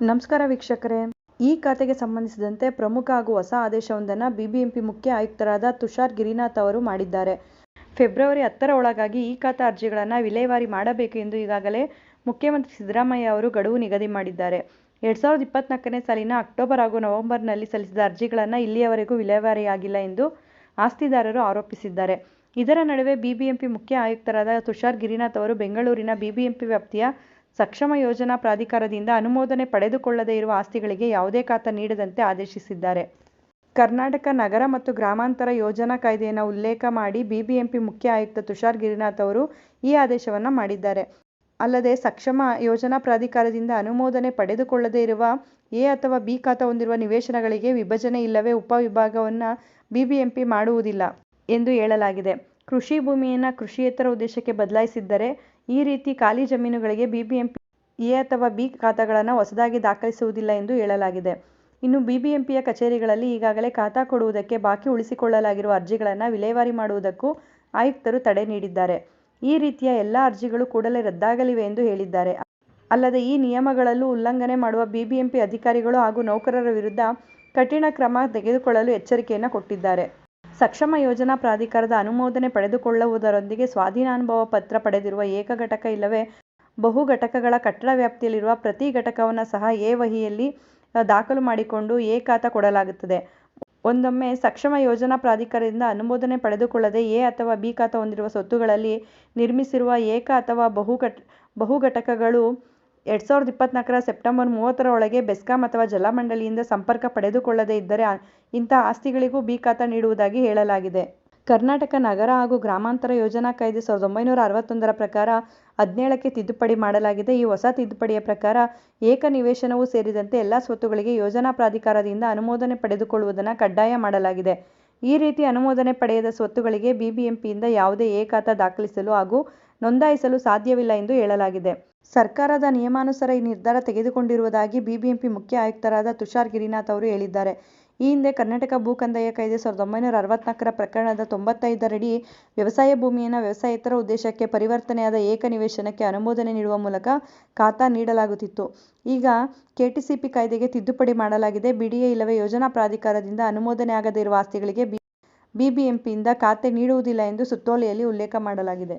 ನಮಸ್ಕಾರ ವೀಕ್ಷಕರೇ. ಈ ಖಾತೆಗೆ ಸಂಬಂಧಿಸಿದಂತೆ ಪ್ರಮುಖ ಹಾಗೂ ಹೊಸ ಆದೇಶವೊಂದನ್ನು ಬಿಬಿಎಂಪಿ ಮುಖ್ಯ ಆಯುಕ್ತರಾದ ತುಷಾರ್ ಗಿರಿನಾಥ್ ಅವರು ಮಾಡಿದ್ದಾರೆ. ಫೆಬ್ರವರಿ ಹತ್ತರ ಒಳಗಾಗಿ ಈ ಖಾತಾ ಅರ್ಜಿಗಳನ್ನು ವಿಲೇವಾರಿ ಮಾಡಬೇಕು ಎಂದು ಈಗಾಗಲೇ ಮುಖ್ಯಮಂತ್ರಿ ಸಿದ್ದರಾಮಯ್ಯ ಅವರು ಗಡುವು ನಿಗದಿ ಮಾಡಿದ್ದಾರೆ. ಎರಡು ಸಾವಿರದ ಇಪ್ಪತ್ನಾಲ್ಕನೇ ಸಾಲಿನ ಅಕ್ಟೋಬರ್ ಹಾಗೂ ನವೆಂಬರ್ನಲ್ಲಿ ಸಲ್ಲಿಸಿದ ಅರ್ಜಿಗಳನ್ನು ಇಲ್ಲಿಯವರೆಗೂ ವಿಲೇವಾರಿಯಾಗಿಲ್ಲ ಎಂದು ಆಸ್ತಿದಾರರು ಆರೋಪಿಸಿದ್ದಾರೆ. ಇದರ ನಡುವೆ ಬಿಬಿಎಂಪಿ ಮುಖ್ಯ ಆಯುಕ್ತರಾದ ತುಷಾರ್ ಗಿರಿನಾಥ್ ಅವರು ಬೆಂಗಳೂರಿನ ಬಿಬಿಎಂಪಿ ವ್ಯಾಪ್ತಿಯ ಸಕ್ಷಮ ಯೋಜನಾ ಪ್ರಾಧಿಕಾರದಿಂದ ಅನುಮೋದನೆ ಪಡೆದುಕೊಳ್ಳದೇ ಇರುವ ಆಸ್ತಿಗಳಿಗೆ ಯಾವುದೇ ಖಾತ ನೀಡದಂತೆ ಆದೇಶಿಸಿದ್ದಾರೆ. ಕರ್ನಾಟಕ ನಗರ ಮತ್ತು ಗ್ರಾಮಾಂತರ ಯೋಜನಾ ಕಾಯ್ದೆಯನ್ನು ಉಲ್ಲೇಖ ಮಾಡಿ ಬಿಬಿಎಂಪಿ ಮುಖ್ಯ ಆಯುಕ್ತ ತುಷಾರ್ ಗಿರಿನಾಥ್ ಅವರು ಈ ಆದೇಶವನ್ನು ಮಾಡಿದ್ದಾರೆ. ಅಲ್ಲದೆ ಸಕ್ಷಮ ಯೋಜನಾ ಪ್ರಾಧಿಕಾರದಿಂದ ಅನುಮೋದನೆ ಪಡೆದುಕೊಳ್ಳದೇ ಇರುವ ಎ ಅಥವಾ ಬಿ ಖಾತ ಹೊಂದಿರುವ ನಿವೇಶನಗಳಿಗೆ ವಿಭಜನೆ ಇಲ್ಲವೇ ಉಪವಿಭಾಗವನ್ನು ಬಿಬಿಎಂಪಿ ಮಾಡುವುದಿಲ್ಲ ಎಂದು ಹೇಳಲಾಗಿದೆ. ಕೃಷಿ ಭೂಮಿಯನ್ನು ಕೃಷಿಯೇತರ ಉದ್ದೇಶಕ್ಕೆ ಬದಲಾಯಿಸಿದ್ದರೆ ಈ ರೀತಿ ಖಾಲಿ ಜಮೀನುಗಳಿಗೆ ಬಿಬಿಎಂಪಿ ಎ ಅಥವಾ ಬಿ ಖಾತಾಗಳನ್ನು ಹೊಸದಾಗಿ ದಾಖಲಿಸುವುದಿಲ್ಲ ಎಂದು ಹೇಳಲಾಗಿದೆ. ಇನ್ನು ಬಿಬಿಎಂಪಿಯ ಕಚೇರಿಗಳಲ್ಲಿ ಈಗಾಗಲೇ ಖಾತಾ ಕೊಡುವುದಕ್ಕೆ ಬಾಕಿ ಉಳಿಸಿಕೊಳ್ಳಲಾಗಿರುವ ಅರ್ಜಿಗಳನ್ನು ವಿಲೇವಾರಿ ಮಾಡುವುದಕ್ಕೂ ಆಯುಕ್ತರು ತಡೆ ನೀಡಿದ್ದಾರೆ. ಈ ರೀತಿಯ ಎಲ್ಲ ಅರ್ಜಿಗಳು ಕೂಡಲೇ ರದ್ದಾಗಲಿವೆ ಎಂದು ಹೇಳಿದ್ದಾರೆ. ಅಲ್ಲದೆ ಈ ನಿಯಮಗಳಲ್ಲೂ ಉಲ್ಲಂಘನೆ ಮಾಡುವ ಬಿಬಿಎಂಪಿ ಅಧಿಕಾರಿಗಳು ಹಾಗೂ ನೌಕರರ ವಿರುದ್ಧ ಕಠಿಣ ಕ್ರಮ ತೆಗೆದುಕೊಳ್ಳಲು ಎಚ್ಚರಿಕೆಯನ್ನು ಕೊಟ್ಟಿದ್ದಾರೆ. ಸಕ್ಷಮ ಯೋಜನಾ ಪ್ರಾಧಿಕಾರದ ಅನುಮೋದನೆ ಪಡೆದುಕೊಳ್ಳುವುದರೊಂದಿಗೆ ಸ್ವಾಧೀನಾನುಭವ ಪತ್ರ ಪಡೆದಿರುವ ಏಕ ಘಟಕ ಇಲ್ಲವೇ ಬಹು ಘಟಕಗಳ ಕಟ್ಟಡ ವ್ಯಾಪ್ತಿಯಲ್ಲಿರುವ ಪ್ರತಿ ಘಟಕವನ್ನು ಸಹ ಎ ವಹಿಯಲ್ಲಿ ದಾಖಲು ಮಾಡಿಕೊಂಡು ಎ ಖಾತಾ ಕೊಡಲಾಗುತ್ತದೆ. ಒಂದೊಮ್ಮೆ ಸಕ್ಷಮ ಯೋಜನಾ ಪ್ರಾಧಿಕಾರದಿಂದ ಅನುಮೋದನೆ ಪಡೆದುಕೊಳ್ಳದೆ ಎ ಅಥವಾ ಬಿ ಖಾತ ಹೊಂದಿರುವ ಸ್ವತ್ತುಗಳಲ್ಲಿ ನಿರ್ಮಿಸಿರುವ ಏಕ ಅಥವಾ ಬಹು ಘಟ, ಬಹು ಘಟಕಗಳು ಎರಡು ಸಾವಿರದ ಇಪ್ಪತ್ನಾಲ್ಕರ ಸೆಪ್ಟೆಂಬರ್ ಮೂವತ್ತರ ಒಳಗೆ ಬೆಸ್ಕಾಂ ಅಥವಾ ಜಲಮಂಡಳಿಯಿಂದ ಸಂಪರ್ಕ ಪಡೆದುಕೊಳ್ಳದೇ ಇದ್ದರೆ ಇಂಥ ಆಸ್ತಿಗಳಿಗೂ ಬಿ ಖಾತಾ ನೀಡುವುದಾಗಿ ಹೇಳಲಾಗಿದೆ. ಕರ್ನಾಟಕ ನಗರ ಹಾಗೂ ಗ್ರಾಮಾಂತರ ಯೋಜನಾ ಕಾಯ್ದೆ ಸಾವಿರದ ಒಂಬೈನೂರ ಅರವತ್ತೊಂದರ ಪ್ರಕಾರ ಹದಿನೇಳಕ್ಕೆ ತಿದ್ದುಪಡಿ ಮಾಡಲಾಗಿದೆ. ಈ ಹೊಸ ತಿದ್ದುಪಡಿಯ ಪ್ರಕಾರ ಏಕ ನಿವೇಶನವೂ ಸೇರಿದಂತೆ ಎಲ್ಲ ಸ್ವತ್ತುಗಳಿಗೆ ಯೋಜನಾ ಪ್ರಾಧಿಕಾರದಿಂದ ಅನುಮೋದನೆ ಪಡೆದುಕೊಳ್ಳುವುದನ್ನು ಕಡ್ಡಾಯ ಮಾಡಲಾಗಿದೆ. ಈ ರೀತಿ ಅನುಮೋದನೆ ಪಡೆಯದ ಸ್ವತ್ತುಗಳಿಗೆ ಬಿಬಿಎಂಪಿಯಿಂದ ಯಾವುದೇ ಏಕಾತ ದಾಖಲಿಸಲು ಹಾಗೂ ನೋಂದಾಯಿಸಲು ಸಾಧ್ಯವಿಲ್ಲ ಎಂದು ಹೇಳಲಾಗಿದೆ. ಸರ್ಕಾರದ ನಿಯಮಾನುಸಾರ ಈ ನಿರ್ಧಾರ ತೆಗೆದುಕೊಂಡಿರುವುದಾಗಿ ಬಿಬಿಎಂಪಿ ಮುಖ್ಯ ಆಯುಕ್ತರಾದ ತುಷಾರ್ ಗಿರಿನಾಥ್ ಅವರು ಹೇಳಿದ್ದಾರೆ. ಈ ಹಿಂದೆ ಕರ್ನಾಟಕ ಭೂ ಕಂದಾಯ ಕಾಯ್ದೆ ಸಾವಿರದ ಒಂಬೈನೂರ ಅರವತ್ನಾಲ್ಕರ ಪ್ರಕರಣದ ತೊಂಬತ್ತೈದರಡಿ ವ್ಯವಸಾಯ ಭೂಮಿಯನ್ನು ವ್ಯವಸಾಯೇತರ ಉದ್ದೇಶಕ್ಕೆ ಪರಿವರ್ತನೆಯಾದ ಏಕ ನಿವೇಶನಕ್ಕೆ ಅನುಮೋದನೆ ನೀಡುವ ಮೂಲಕ ಖಾತಾ ನೀಡಲಾಗುತ್ತಿತ್ತು. ಈಗ ಕೆಟಿಸಿಪಿ ಕಾಯ್ದೆಗೆ ತಿದ್ದುಪಡಿ ಮಾಡಲಾಗಿದೆ. ಬಿಡಿಎ ಇಲ್ಲವೇ ಯೋಜನಾ ಪ್ರಾಧಿಕಾರದಿಂದ ಅನುಮೋದನೆ ಆಗದೇ ಇರುವ ಆಸ್ತಿಗಳಿಗೆ ಬಿಬಿಎಂಪಿಯಿಂದ ಖಾತೆ ನೀಡುವುದಿಲ್ಲ ಎಂದು ಸುತ್ತೋಲೆಯಲ್ಲಿ ಉಲ್ಲೇಖ ಮಾಡಲಾಗಿದೆ.